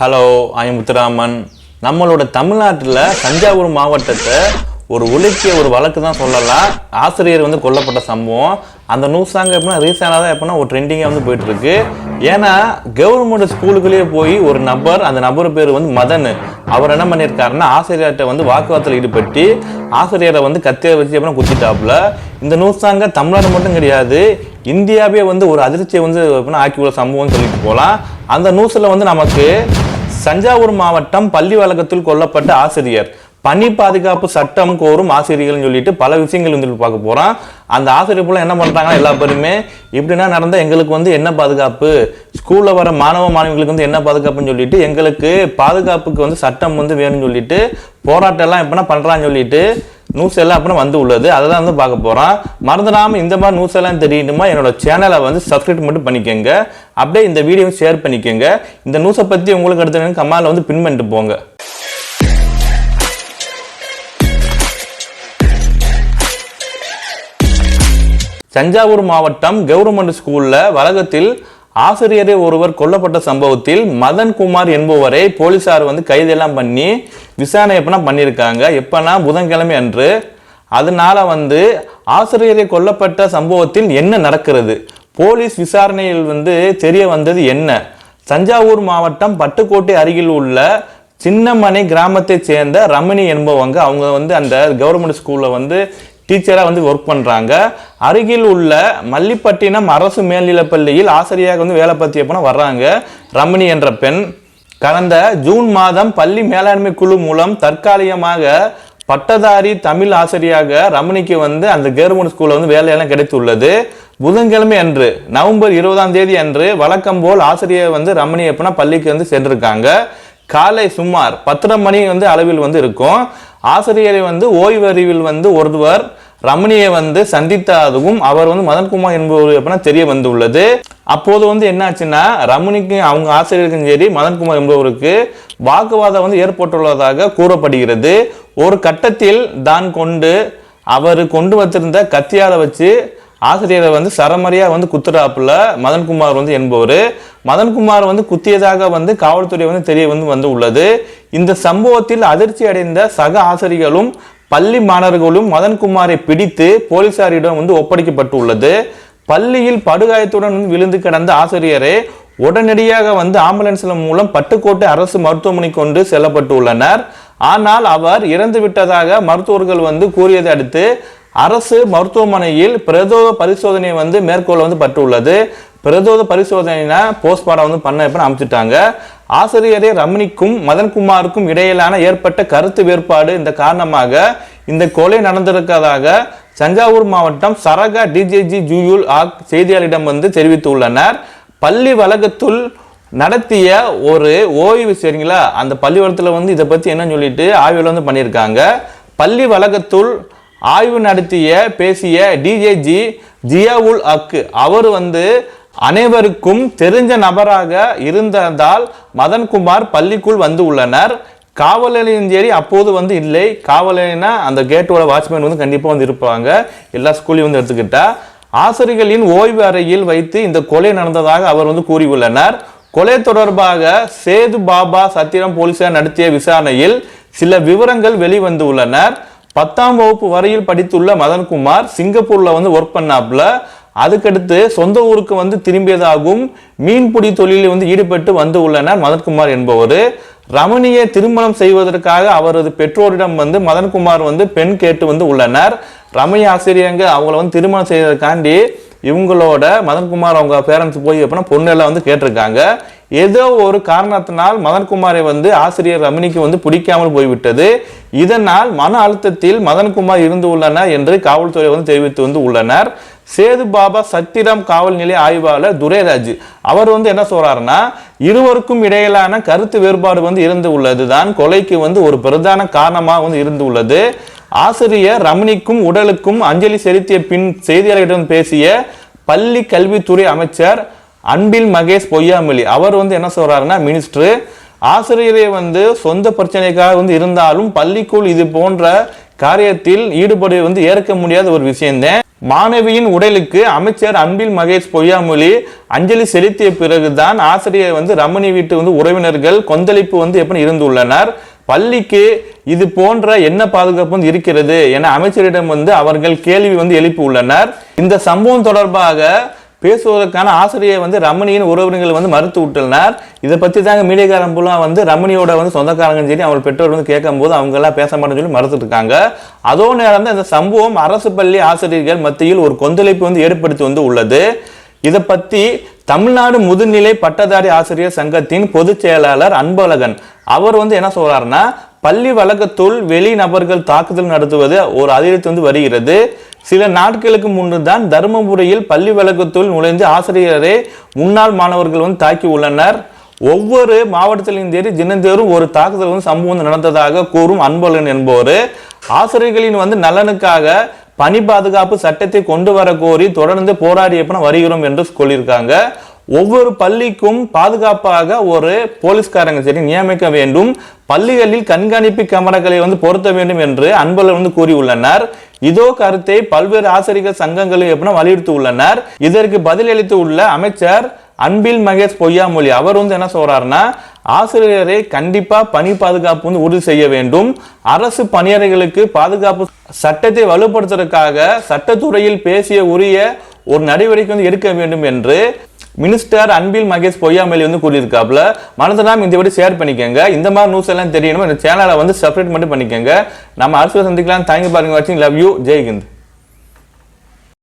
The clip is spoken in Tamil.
ஹலோ ஐ முத்துராமன் நம்மளோட தமிழ்நாட்டில் தஞ்சாவூர் மாவட்டத்தை ஒரு ஒழுக்கிய ஒரு வழக்கு தான் சொல்லலாம். ஆசிரியர் வந்து கொல்லப்பட்ட சம்பவம். அந்த நியூஸாங்க எப்படின்னா ரீசெண்டாக தான் எப்படின்னா ஒரு ட்ரெண்டிங்காக வந்து போயிட்டுருக்கு. ஏன்னா கவர்மெண்ட் ஸ்கூலுக்குள்ளேயே போய் ஒரு நபர் அந்த நபர் பேர் வந்து மதன். அவர் என்ன பண்ணியிருக்காருன்னா ஆசிரியர்கிட்ட வந்து வாக்குவாதத்தில் ஈடுபட்டு ஆசிரியரை வந்து கத்தியை வச்சு எப்படின்னா குத்திட்டாப்புல. இந்த நியூஸாங்க தமிழ்நாடு மட்டும் கிடையாது இந்தியாவே வந்து ஒரு அதிர்ச்சியை வந்து எப்படின்னா ஆக்கி உள்ள சம்பவம்னு சொல்லிட்டு போகலாம். அந்த நியூஸில் வந்து நமக்கு தஞ்சாவூர் மாவட்டம் பள்ளி வழக்கத்தில் கொல்லப்பட்ட ஆசிரியர். பணி பாதுகாப்பு சட்டம் கோரும் ஆசிரியர்கள்னு சொல்லிட்டு பல விஷயங்கள் வந்து பார்க்க போறோம். அந்த ஆசிரியர் போல என்ன பண்றாங்கன்னா எல்லா பேருமே இப்படின்னா நடந்தால் எங்களுக்கு வந்து என்ன பாதுகாப்பு? ஸ்கூல்ல வர மாணவ மாணவிகளுக்கு வந்து என்ன பாதுகாப்புன்னு சொல்லிட்டு எங்களுக்கு பாதுகாப்புக்கு வந்து சட்டம் வந்து வேணும்னு சொல்லிட்டு போராட்டம் எல்லாம் எப்படின்னா பண்றான்னு சொல்லிட்டு நியூஸ் எல்லாம் அப்புறம் வந்து உள்ளது. அதை தான் வந்து பார்க்க போகிறோம் மறந்துடாமல் இந்த மாதிரி நியூஸ் எல்லாம் தெரியணுமா என்னோட சேனலை வந்து சப்ஸ்கிரைப் மட்டும் பண்ணிக்கோங்க. அப்படியே இந்த வீடியோவை ஷேர் பண்ணிக்கோங்க. இந்த நியூஸை பற்றி உங்களுக்கு அடுத்த கமாலில் வந்து பின் பண்ணிட்டு போங்க. தஞ்சாவூர் மாவட்டம் கவர்மெண்ட் ஸ்கூலில் வளாகத்தில் ஆசிரியரே ஒருவர் கொல்லப்பட்ட சம்பவத்தில் மதன் குமார் என்பவரை போலீசார் வந்து கைதெல்லாம் பண்ணி விசாரணை எப்பனா பண்ணியிருக்காங்க. எப்பனா புதன்கிழமை அன்று. அதனால வந்து ஆசிரியரை கொல்லப்பட்ட சம்பவத்தில் என்ன நடக்கிறது? போலீஸ் விசாரணையில் வந்து தெரிய வந்தது என்ன? தஞ்சாவூர் மாவட்டம் பட்டுக்கோட்டை அருகில் உள்ள சின்னமனை கிராமத்தைச் சேர்ந்த ரமணி என்பவங்க அவங்க வந்து அந்த கவர்மெண்ட் ஸ்கூலில் வந்து டீச்சராக வந்து ஒர்க் பண்ணுறாங்க அருகில் உள்ள மல்லிப்பட்டினம் அரசு மேல்நிலைப் பள்ளியில் ஆசிரியராக வந்து வேலை பார்த்து போன வர்றாங்க. ரமணி என்ற பெண். கடந்த ஜூன் மாதம் பள்ளி மேலாண்மை குழு மூலம் தற்காலிகமாக பட்டதாரி தமிழ் ஆசிரியராக ரமணிக்கு வந்து அந்த கவர்மெண்ட் ஸ்கூலில் வந்து வேலையெல்லாம் கிடைத்துள்ளது. புதன்கிழமை அன்று நவம்பர் இருபதாம் தேதி அன்று வழக்கம் போல் ஆசிரியர் வந்து ரமணி எப்பனா பள்ளிக்கு வந்து சென்றிருக்காங்க. காலை சுமார் பத்தரை மணி வந்து அளவில் வந்து இருக்கும். ஆசிரியரை வந்து ஓய்வறிவில் வந்து ஒருவர் ரமணியை வந்து சந்தித்ததும் அவர் வந்து மதன்குமார் என்பவர் எப்படின்னா தெரிய வந்துள்ளது. அப்போது வந்து என்னாச்சுன்னா ரமணிக்கு அவங்க ஆசிரியருக்கும் சரி மதன்குமார் என்பவருக்கு வாக்குவாதம் வந்து ஏற்பட்டுள்ளதாக கூறப்படுகிறது. ஒரு கட்டத்தில் தான் கொண்டு அவர் கொண்டு வச்சிருந்த கத்தியால வச்சு ஆசிரியரை வந்து சரமரியாக வந்து குத்துறாப்புல மதன்குமார் வந்து என்பவர். மதன்குமார் வந்து குத்தியதாக வந்து காவல்துறை வந்து தெரிய வந்து வந்து உள்ளது. இந்த சம்பவத்தில் அதிர்ச்சி அடைந்த சக ஆசிரியர்களும் பள்ளி மாணவர்களும் மதன்குமாரை பிடித்து போலீசாரிடம் வந்து ஒப்படைக்கப்பட்டுள்ளது. பள்ளியில் படுகாயத்துடன் வந்து விழுந்து கிடந்த ஆசிரியரை உடனடியாக வந்து ஆம்புலன்ஸ்ல மூலம் பட்டுக்கோட்டை அரசு மருத்துவமனை கொண்டு செல்லப்பட்டுள்ளனர். ஆனால் அவர் இறந்து விட்டதாக மருத்துவர்கள் வந்து கூறியதை அடுத்து அரசு மருத்துவமனையில் பிரதோத பரிசோதனை வந்து மேற்கொள்ள வந்து பட்டுள்ளது. பிரதோத பரிசோதனைனா போஸ்ட்மார்டம் வந்து பண்ண எப்ப அமைச்சிட்டாங்க ஆசிரியரை ரமணிக்கும் மதன்குமாருக்கும் இடையிலான ஏற்பட்ட கருத்து வேறுபாடு இந்த காரணமாக இந்த கொலை நடந்திருக்கிறதாக தஞ்சாவூர் மாவட்டம் சரகா டிஜேஜி ஜூயுல் ஆக் செய்தியாளரிடம் வந்து தெரிவித்துள்ளனர். பள்ளி வழக்கத்துள் நடத்திய ஒரு ஓய்வு சரிங்களா? அந்த பள்ளிக்கூடத்தில் வந்து இதை பற்றி என்னன்னு சொல்லிட்டு ஆய்வில் வந்து பண்ணியிருக்காங்க. பள்ளி வழக்கத்துள் ஆய்வு நடத்திய பேசிய டிஜேஜி ஜியாவுல் அக் அவர் வந்து அனைவருக்கும் தெரிஞ்ச நபராக இருந்ததால் மதன்குமார் பள்ளிக்குள் வந்து உள்ளனர். காவல் நிலையம் சரி அப்போது வந்து இல்லை. காவல் நிலையம்னா அந்த கேட்டோட வாட்ச்மேன் வந்து கண்டிப்பாக வந்து இருப்பாங்க. எல்லா ஸ்கூல்லையும் வந்து எடுத்துக்கிட்டா. ஆசிரியர்களின் ஓய்வு அறையில் வைத்து இந்த கொலை நடந்ததாக அவர் வந்து கூறியுள்ளனர். கொலை தொடர்பாக சேது பாபா சத்திரம் போலீசார் நடத்திய விசாரணையில் சில விவரங்கள் வெளிவந்துள்ளனர். பத்தாம் வகுப்பு வரையில் படித்துள்ள மதன்குமார் சிங்கப்பூர்ல வந்து ஒர்க் பண்ணாப்புல. அதுக்கடுத்து சொந்த ஊருக்கு வந்து திரும்பியதாகவும் மீன்பிடி தொழிலில் வந்து ஈடுபட்டு வந்து உள்ளனர் மதன்குமார் என்பவர். ரமணியை திருமணம் செய்வதற்காக அவரது பெற்றோரிடம் வந்து மதன்குமார் வந்து பெண் கேட்டு வந்து உள்ளனர். ரமணி ஆசிரியங்க அவங்கள வந்து திருமணம் செய்வதற்காண்டி இவங்களோட மதன்குமார் அவங்க பேரண்ட்ஸ் போய் எப்படின்னா பொண்ணு எல்லாம் வந்து கேட்டிருக்காங்க. ஏதோ ஒரு காரணத்தினால் மதன்குமாரை வந்து ஆசிரியர் ரமணிக்கு வந்து பிடிக்காமல் போய்விட்டது. இதனால் மன அழுத்தத்தில் மதன்குமார் இருந்து உள்ளனர் என்று காவல்துறை வந்து தெரிவித்து வந்து உள்ளனர். சேது பாபா சத்திரம் காவல் நிலைய ஆய்வாளர் துரைராஜ் அவர் வந்து என்ன சொல்றாருன்னா இருவருக்கும் இடையிலான கருத்து வேறுபாடு வந்து இருந்து உள்ளது தான் கொலைக்கு வந்து ஒரு பிரதான காரணமாக வந்து இருந்து உள்ளது. ஆசிரியர் ரமணிக்கும் உடலுக்கும் அஞ்சலி செலுத்திய பின் செய்தியாளர்களிடம் பேசிய பள்ளி கல்வித்துறை அமைச்சர் அன்பில் மகேஷ் பொய்யாமொழி. அவர் வந்து என்ன சொல்கிறாருன்னா மினிஸ்டர் ஆசிரியரை வந்து சொந்த பிரச்சனைக்காக வந்து இருந்தாலும் பள்ளிக்குள் இது போன்ற காரியத்தில் ஈடுபடு வந்து ஏற்க முடியாத ஒரு விஷயம்தான். மாணவியின் உடலுக்கு அமைச்சர் அன்பில் மகேஷ் பொய்யாமொழி அஞ்சலி செலுத்திய பிறகுதான் ஆசிரியர் வந்து ரமணி வீட்டு வந்து உறவினர்கள் கொந்தளிப்பு வந்து எப்படி இருந்துள்ளனர் பள்ளிக்கு இது போன்ற என்ன பாதுகாப்பு வந்து இருக்கிறது என அமைச்சரிடம் வந்து அவர்கள் கேள்வி வந்து எழுப்பி உள்ளனர் இந்த சம்பவம் தொடர்பாக பேசுவதற்கான ஆசிரியை வந்து ரமணியின் உறவினர்கள் வந்து மறுத்து விட்டுள்ளனர். இதை பற்றி தாங்க மீடியாக்காரன் பூரா வந்து ரமணியோட வந்து சொந்தக்காரங்கன்னு சொல்லி அவங்க பெற்றோர் வந்து கேட்கும்போது அவங்க எல்லாம் பேச மாட்டேன்னு சொல்லி மறுத்துட்டு இருக்காங்க. அதோ நேரம் தான் இந்த சம்பவம் அரசு பள்ளி ஆசிரியர்கள் மத்தியில் ஒரு கொந்தளிப்பு வந்து ஏற்படுத்தி வந்து உள்ளது. இதை பற்றி தமிழ்நாடு முதுநிலை பட்டதாரி ஆசிரியர் சங்கத்தின் பொதுச் செயலாளர் அன்பழகன் அவர் வந்து என்ன சொல்றாருன்னா பள்ளி வழக்கத்துள் வெளி நபர்கள் தாக்குதல் நடத்துவது ஒரு அதிகரித்து வந்து வருகிறது. சில நாட்களுக்கு முன்பு தான் தருமபுரியில் பள்ளி வழக்கத்துள் நுழைந்து ஆசிரியரை முன்னாள் மாணவர்கள் வந்து தாக்கி உள்ளனர். ஒவ்வொரு மாவட்டத்திலும் தேடி தினந்தோறும் ஒரு தாக்குதல் வந்து சம்பவம் நடந்ததாக கூறும் அன்பழகன் என்பவர். ஆசிரியர்களின் வந்து நலனுக்காக பணி பாதுகாப்பு சட்டத்தை கொண்டு வர கோரி தொடர்ந்து போராடியப்பன வருகிறோம் என்று சொல்லியிருக்காங்க. ஒவ்வொரு பள்ளிக்கும் பாதுகாப்பாக ஒரு போலீஸ்காரங்க சரி நியமிக்க வேண்டும். பள்ளிகளில் கண்காணிப்பு கேமராக்களை வந்து பொருத்த வேண்டும் என்று அன்பர்கள் வந்து கூறியுள்ளனர். இதோ கருத்தை பல்வேறு ஆசிரியர் சங்கங்களும் எப்படின்னா வலியுறுத்தி உள்ளனர். இதற்கு பதிலளித்து உள்ள அமைச்சர் அன்பில் மகேஷ் பொய்யாமொழி அவர் வந்து என்ன சொல்றாருன்னா ஆசிரியரை கண்டிப்பா பணி பாதுகாப்பு வந்து உறுதி செய்ய வேண்டும். அரசு பணியாளர்களுக்கு பாதுகாப்பு சட்டத்தை வலுப்படுத்துவதற்காக சட்டத்துறையில் பேசிய உரிய ஒரு நடவடிக்கை வந்து எடுக்க வேண்டும் என்று மினிஸ்டர் அன்பில் மகேஷ் பொய்யாமலி வந்து கூறியிருக்காப்புல மனதெல்லாம் இந்த வீடியோ ஷேர் பண்ணிக்கோங்க. இந்த மாதிரி நியூஸ் எல்லாம் தெரியணும் இந்த சேனலை வந்து செப்பரேட் மட்டும் பண்ணிக்கோங்க. நம்ம அரசு சந்திக்கலாம். தேங்க்யூ பாருங்க வாட்சிங் லவ் யூ ஜெய்ஹிந்த்